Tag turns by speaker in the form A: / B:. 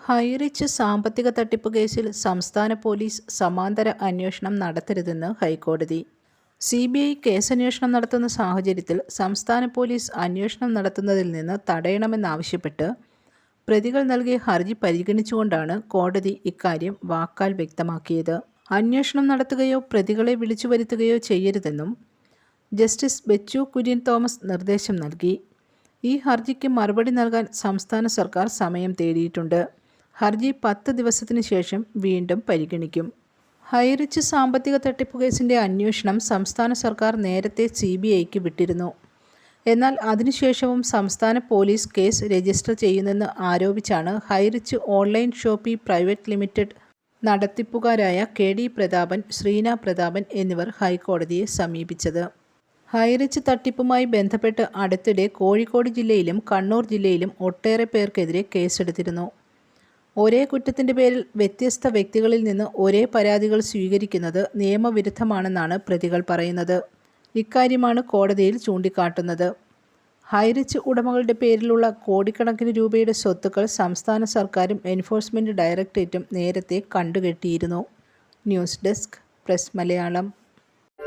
A: ഹൈറിച്ച് സാമ്പത്തിക തട്ടിപ്പ് കേസിൽ സംസ്ഥാന പോലീസ് സമാന്തര അന്വേഷണം നടത്തരുതെന്ന് ഹൈക്കോടതി. സി ബി ഐ കേസന്വേഷണം നടത്തുന്ന സാഹചര്യത്തിൽ സംസ്ഥാന പോലീസ് അന്വേഷണം നടത്തുന്നതിൽ നിന്ന് തടയണമെന്നാവശ്യപ്പെട്ട് പ്രതികൾ നൽകിയ ഹർജി പരിഗണിച്ചുകൊണ്ടാണ് കോടതി ഇക്കാര്യം വാക്കാൽ വ്യക്തമാക്കിയത്. അന്വേഷണം നടത്തുകയോ പ്രതികളെ വിളിച്ചു വരുത്തുകയോ ചെയ്യരുതെന്നും ജസ്റ്റിസ് ബെച്ചു കുര്യൻ തോമസ് നിർദ്ദേശം നൽകി. ഈ ഹർജിക്ക് മറുപടി നൽകാൻ സംസ്ഥാന സർക്കാർ സമയം തേടിയിട്ടുണ്ട്. ഹർജി പത്ത് ദിവസത്തിന് ശേഷം വീണ്ടും പരിഗണിക്കും. ഹൈറിച്ച് സാമ്പത്തിക തട്ടിപ്പ് കേസിന്റെ അന്വേഷണം സംസ്ഥാന സർക്കാർ നേരത്തെ സി ബി ഐക്ക് വിട്ടിരുന്നു. എന്നാൽ അതിനുശേഷവും സംസ്ഥാന പോലീസ് കേസ് രജിസ്റ്റർ ചെയ്യുന്നെന്ന് ആരോപിച്ചാണ് Highrich Online Shoppe Private Limited നടത്തിപ്പുകാരായ K D Prathapan Sreena Prathapan എന്നിവർ ഹൈക്കോടതിയെ സമീപിച്ചത്. ഹൈറിച്ച് തട്ടിപ്പുമായി ബന്ധപ്പെട്ട് അടുത്തിടെ കോഴിക്കോട് ജില്ലയിലും കണ്ണൂർ ജില്ലയിലും ഒട്ടേറെ പേർക്കെതിരെ കേസെടുത്തിരുന്നു. ഒരേ കുറ്റത്തിന്റെ പേരിൽ വ്യത്യസ്ത വ്യക്തികളിൽ നിന്ന് ഒരേ പരാതികൾ സ്വീകരിക്കുന്നത് നിയമവിരുദ്ധമാണെന്നാണ് പ്രതികൾ പറയുന്നത്. ഇക്കാര്യമാണ് കോടതിയിൽ ചൂണ്ടിക്കാട്ടുന്നത്. ഹൈറിച്ച് ഉടമകളുടെ പേരിലുള്ള കോടിക്കണക്കിന് രൂപയുടെ സ്വത്തുക്കൾ സംസ്ഥാന സർക്കാരും എൻഫോഴ്സ്മെന്റ് ഡയറക്ടറേറ്റും നേരത്തെ കണ്ടുകെട്ടിയിരുന്നു. News desk press Malayalam.